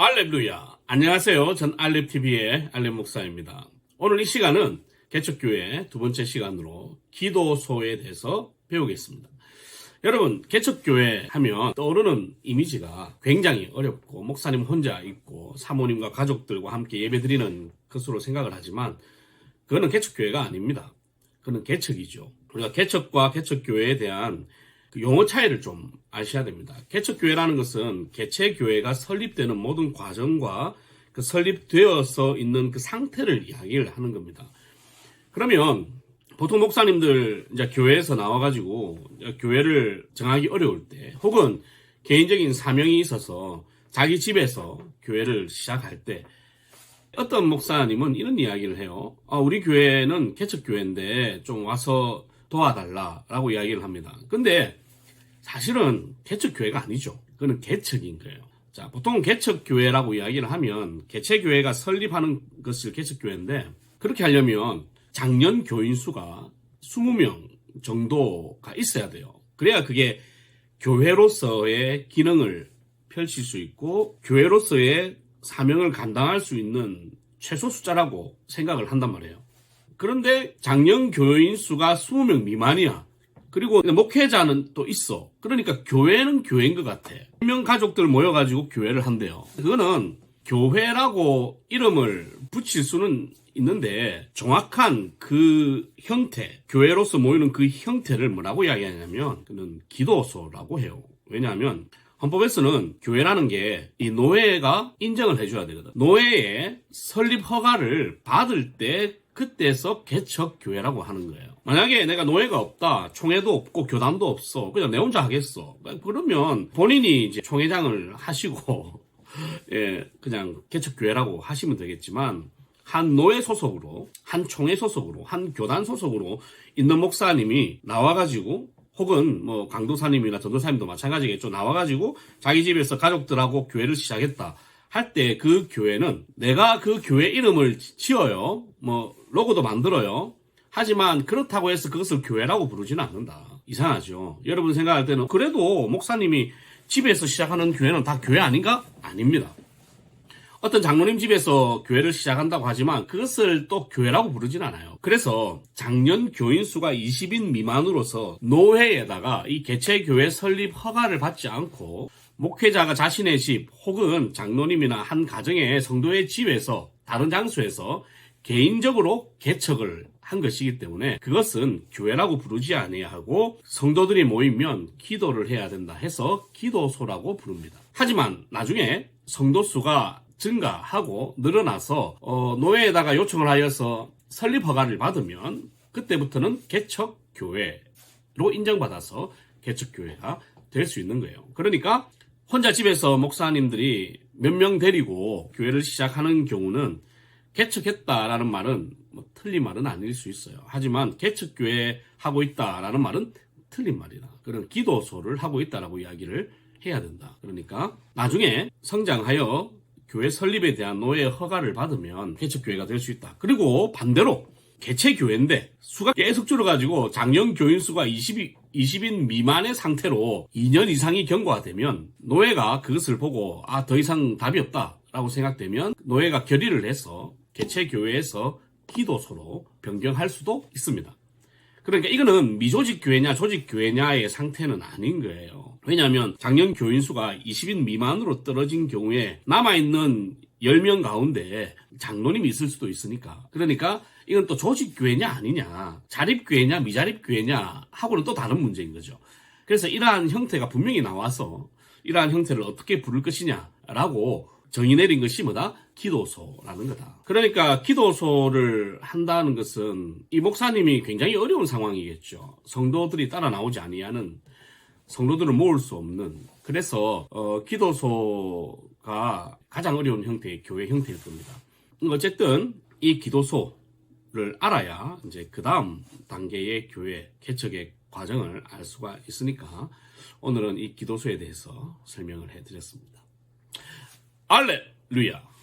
알렙루야. 안녕하세요. 전 알렙TV의 알렙 목사입니다. 오늘 이 시간은 개척교회 두 번째 시간으로 기도소에 대해서 배우겠습니다. 여러분, 개척교회 하면 떠오르는 이미지가 굉장히 어렵고, 목사님 혼자 있고, 사모님과 가족들과 함께 예배 드리는 것으로 생각을 하지만, 그거는 개척교회가 아닙니다. 그는 개척이죠. 우리가 개척과 개척교회에 대한 그 용어 차이를 좀 아셔야 됩니다. 개척교회라는 것은 개체교회가 설립되는 모든 과정과 그 설립되어서 있는 그 상태를 이야기를 하는 겁니다. 그러면 보통 목사님들 이제 교회에서 나와가지고 교회를 정하기 어려울 때 혹은 개인적인 사명이 있어서 자기 집에서 교회를 시작할 때 어떤 목사님은 이런 이야기를 해요. 아, 우리 교회는 개척교회인데 좀 와서 도와달라라고 이야기를 합니다. 근데 사실은 개척 교회가 아니죠. 그거는 개척인 거예요. 자, 보통 개척 교회라고 이야기를 하면 개체 교회가 설립하는 것을 개척 교회인데 그렇게 하려면 작년 교인 수가 20명 정도가 있어야 돼요. 그래야 그게 교회로서의 기능을 펼칠 수 있고 교회로서의 사명을 감당할 수 있는 최소 숫자라고 생각을 한단 말이에요. 그런데 작년 교인 수가 20명 미만이야. 그리고 목회자는 또 있어. 그러니까 교회는 교회인 것 같아. 명 가족들 모여가지고 교회를 한대요. 그거는 교회라고 이름을 붙일 수는 있는데 정확한 그 형태, 교회로서 모이는 그 형태를 뭐라고 이야기하냐면 그는 기도소라고 해요. 왜냐하면 헌법에서는 교회라는 게 이 노예가 인정을 해줘야 되거든. 노예의 설립 허가를 받을 때 그때서 개척 교회라고 하는 거예요. 만약에 내가 노예가 없다, 총회도 없고 교단도 없어, 그냥 내 혼자 하겠어. 그러면 본인이 이제 총회장을 하시고 예, 그냥 개척 교회라고 하시면 되겠지만 한 노예 소속으로, 한 총회 소속으로, 한 교단 소속으로 있는 목사님이 나와가지고 혹은 뭐 강도사님이나 전도사님도 마찬가지겠죠. 나와가지고 자기 집에서 가족들하고 교회를 시작했다. 할 때 그 교회는 내가 그 교회 이름을 지어요. 뭐 로고도 만들어요. 하지만 그렇다고 해서 그것을 교회라고 부르지는 않는다. 이상하죠. 여러분 생각할 때는 그래도 목사님이 집에서 시작하는 교회는 다 교회 아닌가? 아닙니다. 어떤 장로님 집에서 교회를 시작한다고 하지만 그것을 또 교회라고 부르진 않아요. 그래서 작년 교인 수가 20인 미만으로서 노회에다가 이 개체 교회 설립 허가를 받지 않고 목회자가 자신의 집 혹은 장로님이나 한 가정의 성도의 집에서 다른 장소에서 개인적으로 개척을 한 것이기 때문에 그것은 교회라고 부르지 아니야 하고 성도들이 모이면 기도를 해야 된다 해서 기도소라고 부릅니다. 하지만 나중에 성도 수가 증가하고 늘어나서 어, 노예에다가 요청을 하여서 설립 허가를 받으면 그때부터는 개척 교회로 인정받아서 개척 교회가 될 수 있는 거예요. 그러니까 혼자 집에서 목사님들이 몇 명 데리고 교회를 시작하는 경우는 개척했다라는 말은 뭐 틀린 말은 아닐 수 있어요. 하지만 개척교회 하고 있다라는 말은 틀린 말이다. 그런 기도소를 하고 있다라고 이야기를 해야 된다. 그러니까 나중에 성장하여 교회 설립에 대한 노예 허가를 받으면 개척교회가 될 수 있다. 그리고 반대로 개체 교회인데 수가 계속 줄어가지고 작년 교인 수가 20이 20인 미만의 상태로 2년 이상이 경과가 되면 노예가 그것을 보고 아 더 이상 답이 없다 라고 생각되면 노예가 결의를 해서 개체 교회에서 기도소로 변경할 수도 있습니다. 그러니까 이거는 미조직 교회냐 조직 교회냐의 상태는 아닌 거예요. 왜냐하면 작년 교인 수가 20인 미만으로 떨어진 경우에 남아있는 10명 가운데 장로님이 있을 수도 있으니까. 그러니까 이건 또 조직 교회냐 아니냐, 자립 교회냐 미자립 교회냐 하고는 또 다른 문제인 거죠. 그래서 이러한 형태가 분명히 나와서 이러한 형태를 어떻게 부를 것이냐라고 정의 내린 것이 뭐다? 기도소라는 거다. 그러니까 기도소를 한다는 것은 이 목사님이 굉장히 어려운 상황이겠죠. 성도들이 따라 나오지 아니하는 성도들을 모을 수 없는 그래서 어, 기도소가 가장 어려운 형태의 교회 형태일 겁니다. 어쨌든 이 기도소를 알아야 이제 그 다음 단계의 교회 개척의 과정을 알 수가 있으니까 오늘은 이 기도소에 대해서 설명을 해드렸습니다. 알렐루야.